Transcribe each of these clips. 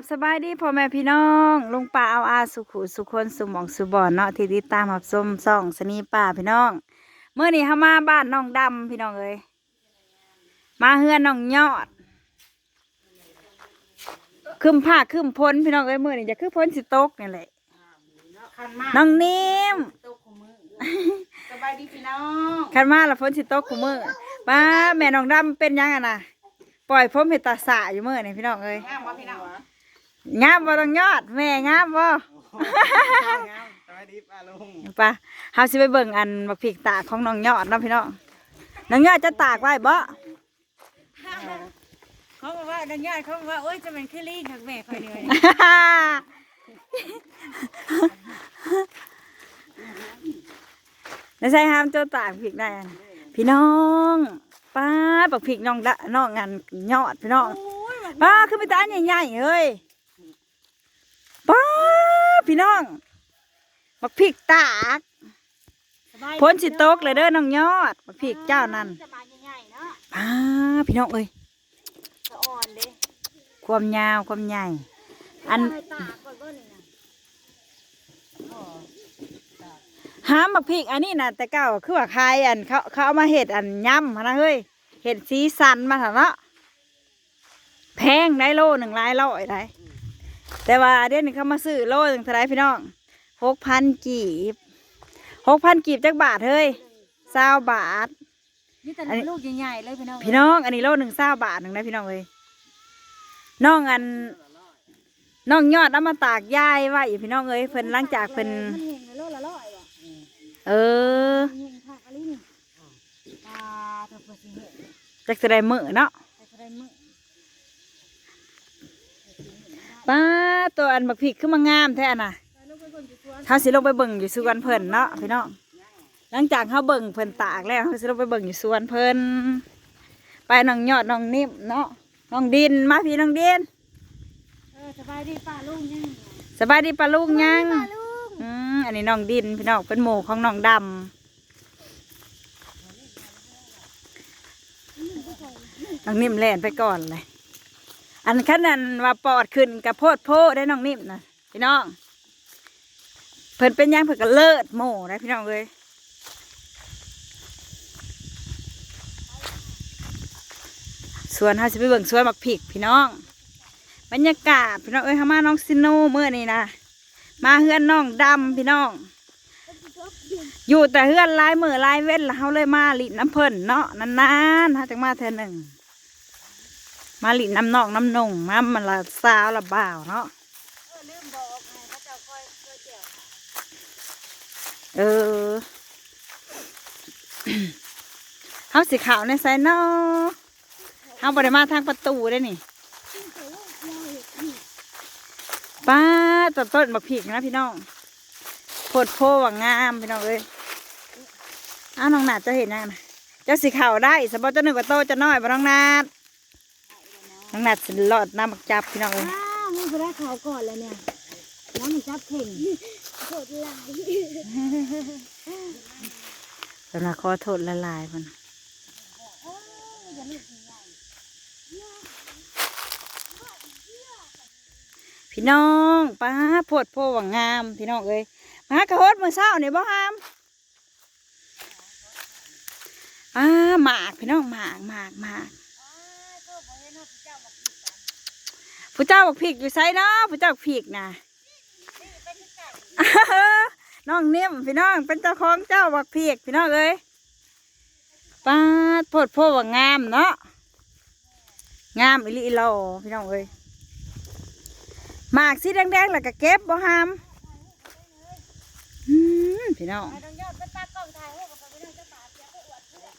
บสบายดีพ่อแม่พี่น้องลุงป่าเอาอาสุขุสุคนสุหมองสุบอนเนาะที่ติดตามหับส้มส่องสนีป่าพี่น้องเมื่อนี้เฮามาบ้านน้องดำพี่น้องเอ้ยมาเฮือนน้องยอดคืมผ้าคืมพ้นพี่น้องเอ้ยมื่อนี้จะคือพ้นสิตกนี่แหละคันมากน้องนิ่มโตของมือสบายดีพี่น้องคันมาและพ้นสิตกคู่มือป้าแม่น้องดำเป็นยังไงนะปล่อยผมเห็ดตาสะอยู่มื่อนี่พี่น้องเอ้ย งามบ่พี่น้องงามบ่ต้องยอด แม่งามบ่สวัสดีป้าลุงไป่ะเฮาสิไปเบิ่งอันบักพริกตากของน้องยอดเนาะพี่น้องน้องยอดจะตากไว้บ่เขาบอกว่าดังญาติเขาบอกว่าโอ๊ยจะเป็นคือลิงกับแม่คอยเหนื่อยไม่ใช่ห้ามเจ้าตากพริกได้อันพี่น้องป้าดบักพริกน้องดะน้องงานยอดพี่น้องป้าคือไปตาใหญ่ๆเฮ้ย ป้าดพี่น้องบักพริกตากพ้นสิตกเลยเด้อน้องยอดบักพริกเจ้านั่นจะมาใหญ่ๆเนาะป้าดพี่น้องเอ้ยจะอ่อนเด้ความยาวความใหญ่ อันให้ตากก่อนเบิ่นี่นะหามบักพริกอันนี้นะแต่เก่าคือว่าคายอันเขาเขาเอามาเห็ดอันย่ำหั้นนะเฮ้ยเห็ดสีสันมาถอะเนาะแพงได้โลหนึ่งหลายร้อยได้ แต่ว่าเดี๋ยวนี้เขามาซื้อโลหนึ่งเท่าไรพี่น้องหกพันกีบหกพันกีบจักบาทเฮ้ยเศร้าบาท นี่แต่อันนี้ ลูกใหญ่ๆเลยพี่น้องพี่น้อง อันนี้โลหนึ่งเศร้าบาทหนึ่งนะพี่น้องเอ้ยน้องอันน้องยอดเอามาตากยายไว้อยู่พี่น้องเอ้ยเพิ่นหลังจากเพิ่นมันเห็นโลละร้อยว่ะเออเห็นผักอะไรนี่ปลาเถอะเพื่อสิเห็นจักจะได้มือเนาะแต่ก็ได้มื้อ ป้าตัวอันบักพริกคือมางามแท้น่ะไปลูกไปเบิ่งอยู่สวนเขาสิลงไปเบิ่งอยู่สวนเพิ่นเนาะพี่น้องหลังจากเขาเบิ่งเพิ่นตากแล้วเขาสิลงไปเบิ่งอยู่สวนเพิ่นไปน้องยอดน้องนิ่มเนาะน้องดินมาพี่น้องดินเออสบายดีป้าลุงยังสบายดีปะลุงยังป้าลุงอืมอันนี้น้องดินพี่น้องเป็นหมู่ของน้องดำน้องนิ่มแล่นไปก่อนเลย อันขนนั้นว่าปอดขึ้นกับโพดโพได้น้องนิ่มนะพี่น้อง เพิ่นเป็นยังเพิ่นก็เลิศโม่นะพี่น้องเลยสวนเฮาสิไปเบิ่งสวนมักผิกพี่น้อง บรรยากาศพี่น้องเอ้ยเฮามาน้องซิโนเมื่อนี้นะมาเฮือนน้องดำพี่น้อง อยู่แต่เฮือนลายมือลายเว้นแล้วเขาเลยมาลินน้ำเพิ่นเนาะนานๆฮะจังมาเทื่อหนึ่ง มาหลินน้ำนองน้ำนงมามันละสาวละบ่าวเนาะเออเข้าสีขาวในไซน์เนาะเขาบริมาทางประตูได้นี่ป้าต้นต้นบักผิกนะพี่น้องโพดโพว่างามพี่น้องเอ้ยอ้าวน้องนาดจะเห็นนะเจ้าสีขาวได้สมบัติเจ้าหนึ่งกว่าโตจะน้อยบ่น้องนาด น้องนาดสิหลอดน้ำบักจับพี่น้องเอ้ย อ้าวมึงไปได้เขาก่อนแล้วเนี่ยน้ำมันจับเข่งโคตรลายสำหรับขอโทษละลายมันพี่น้องป้าโพดโพว่างาม พี่น้องเอ้ยมากระโฮดมือเศร้าเนี่ยบ่ฮามอ่าหมากพี่น้องหมากหมากหมาก ผู้เจ้าบอกผิกอยู่ไซเนาะผู้เจ้าบอกผิกนะน้องนิ่มพี่น้องเป็นเจ้าของเจ้าบักเพียกพี่น้องเอ้ยป้าดโพดโพว่างามเนาะงามอิลิอิโลพี่น้องเอ้ยหมากสีแดงๆแล้วก็เก็บบ่หามอืมพี่น้องไอ้ต้องยอดเป็นตากล้องถ่ายรูปกับเขาไม่ได้จะปาเสียไปอวดเพื่อน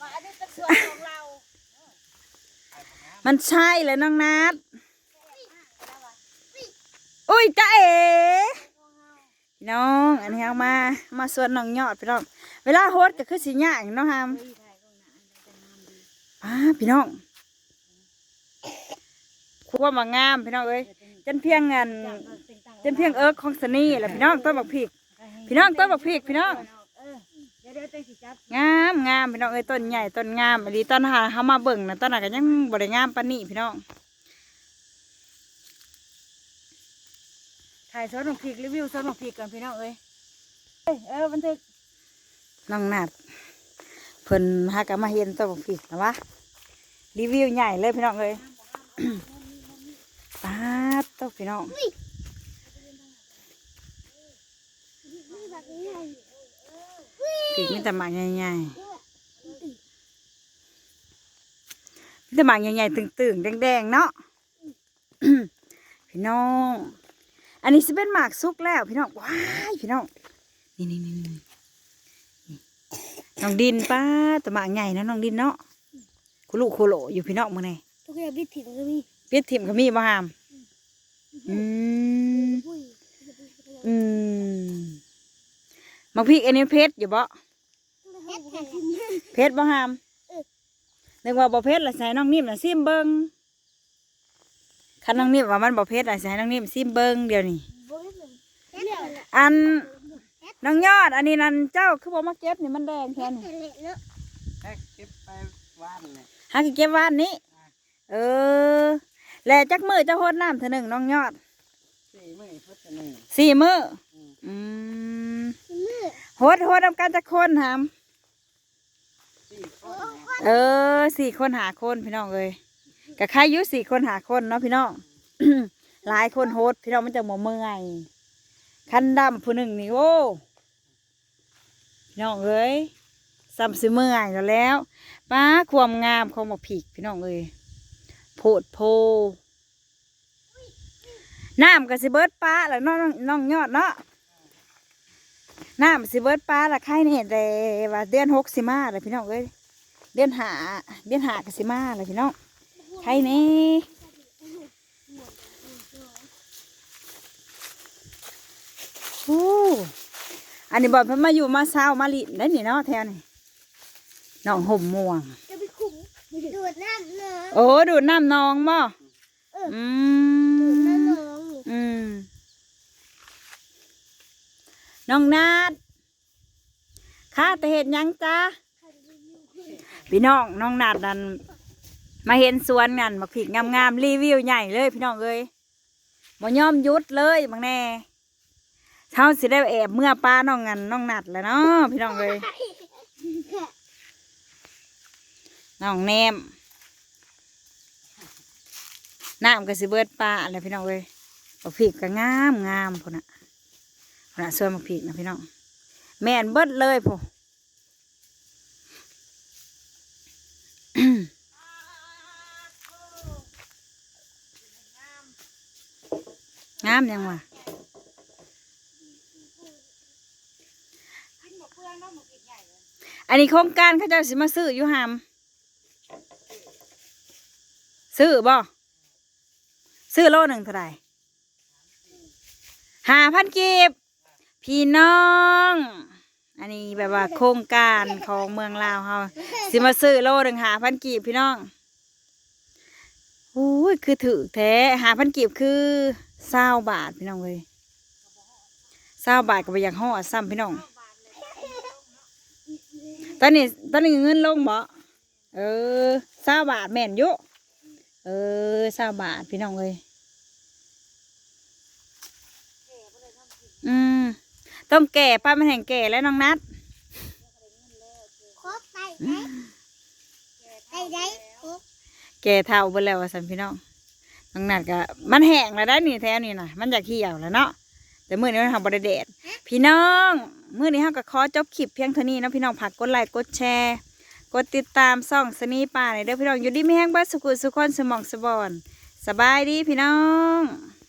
ว่าอันนี้เป็นส่วนของเรามันใช่เลยน้องนัด อุ้ยจ้าเอ๋น้องอันนี้เอามามาสวนน้องยอดพี่น้อง เวลาโฮดก็คือสีหยางเนาะฮามป้าพี่น้องคว่ามางามพี่น้องเอ้ยจนเพียงเงินจนเพียงเอิร์กของสนี่แหละพี่น้องต้นบักพริกพี่น้องต้นบักพริกพี่น้องงามงามพี่น้องเอ้ยต้นใหญ่ต้นงามอันนี้ต้นหาเขามาเบิ่งนะต้นน่ะก็ยังบริงามปานนี้พี่น้อง ถ่ายสวนหมกพริกรีวิวสวนหมกพริกก่อนพี่น้องเอ้ยเอ้ยเออบันทึกน้องนัดเพิ่นหากนมาเห็นต้นหมกพริกนะวะรีวิวใหญ่เลยพี่น้องเอ้ยปาดโต๊ะพี่น้องพริกมีแต่หมากใหญ่ๆมีแต่หมากใหญ่ๆตึงๆแดงๆเนาะพี่น้อง อันนี้สิเป็นหมากสุกแล้วพี่น้องว้ายพี่น้องนี่นี่นี่นี่น้องดินป้าแต่หมากใหญ่นะน้องดินเนาะคุลุโคโลอยู่พี่น้องมื่อไงทุกอย่างบิดถิ่นก็มีเปียดถิ่มก็มีบ่หามอืมอุ้ยอืมหมากพริกอันนี้เพชรอยู่บ่เฮ็ดแข่งเพชรบ่หามนึกว่าบ่เพชรละใส่น้องนิ่มละซิมเบิง คันน้องนิ่มว่ามันบ่เพชรละใส่น้องนิ่มซิมเบิงเดี๋ยวนี้บ่เฮ็ดเลยเฮ็ดเลยอันน้องยอด อันนี้นั่นเจ้าคือบ่มาเก็บนี่มันแดงแทนเฮ็ดเลยเนาะแค่เก็บไปว่านเนี่ยหาสิเก็บวานนี้เออแล้วจักมือเจะโหดน้ำเท่านึงน้องยอดสี่มื้อพุทธหนึ่งสี่มืออืมมือโหดโหดนำกันจักคนหามสี่คโอ้นคนเออสี่คนหาคนพี่น้องเอ้ย กับใครอยุสี่คนหาคนเนาะพี่น้องหลายคนโฮดพี่น้องมันจะหมเมื่อยคันดำผู้หนึ่งนี่โอ้พี่น้องเอ้ยซ้ำสิเมื่อยแล้วแล้วป้าความงามของหมกผีกพี่น้องเอ้ยโพดโพน้ำกับสิเบิดป้าแล้วน้องน้องยอดเนาะน้ำสิเบิดป้าละใครเนี่ยแต่ว่าเดือนหกสิมาเลยพี่น้องเอ้ยเดือนหาเดือนหากสิมาเลยพี่น้อง ใครนี่โอ้อันนี้บอลเพิ่นมาอยู่มาเศร้ามาลินได้นี่เนาะแถวนี่น้องห่มม่วง จะไปคุ้มดูดน้ำเนาะโอ้ดูดน้ำนองบ่เอออืดูดมน้ำน้องนี่อืมน้องนาดข้าแต่เห็ดหยังจ้าพี่น้องน้องนาดนั่น มาเห็นสวนนั่นมาผิกงามๆรีวิวใหญ่เลยพี่น้องเอ้ยบ่ยอมยุดเลยบางแน่เช้าสิได้แอบเมื่อป้าน้องงันน้องนัดแล้วเนาะพี่น้องเอ้ยน้องแนมน้ำก็สิเบิดปลาอะไรพี่น้องเอ้ยบักผิกก็งามงามพุ่นน่ะพุ่นน่ะส่วนบักผิกนะพี่น้องแม่นเบิดเลยพุ่ งามยังวะอันนี้โครงการเขาจะสิมาซื้ออยู่หามซื้อบ่ซื้อโลหนึ่งเท่าไหร่หาพันกีบ พี่น้อง อันนี้แบบว่าโครงการของเมืองลาวเฮาสิมาซื้อโลหนึ่งหาพันกีบพี่น้องโอ้คือถือแท้หาพันกีบคือ เศร้าบาทพี่น้องเลยเศร้าบาทก็ไปอยากห่อดซ้ำพี่น้อง ตอนนี้ตอนนี้เงินลงบ่เออเศร้าบาทแม่นอยุเออเศร้าบาทพี่น้องเลยอืมต้องแก่ป้ามันแห่งแก่แล้วน้องนัดครบไปได้ได้ได้ครบแก่เท่าไปแล้วว่าสันพี่น้อง น้งนัดก็มันแห้งแล้วได้นี่แถวนี่นะมันอยากเหี่ยวแล้วเนาะแต่มื่อนี้มันทำบริเดดพี่น้องมื่อนี้เราก็ขอจบคลิปเพียงเท่านี้นะพี่น้องผักกดไลค์กดแชร์กดติดตามซ่องสนีป่าในเด้อพี่น้องอยู่ดีไม่แห้งบ้านสุขุสุขคนสมองสบอนสบายดีพี่น้อง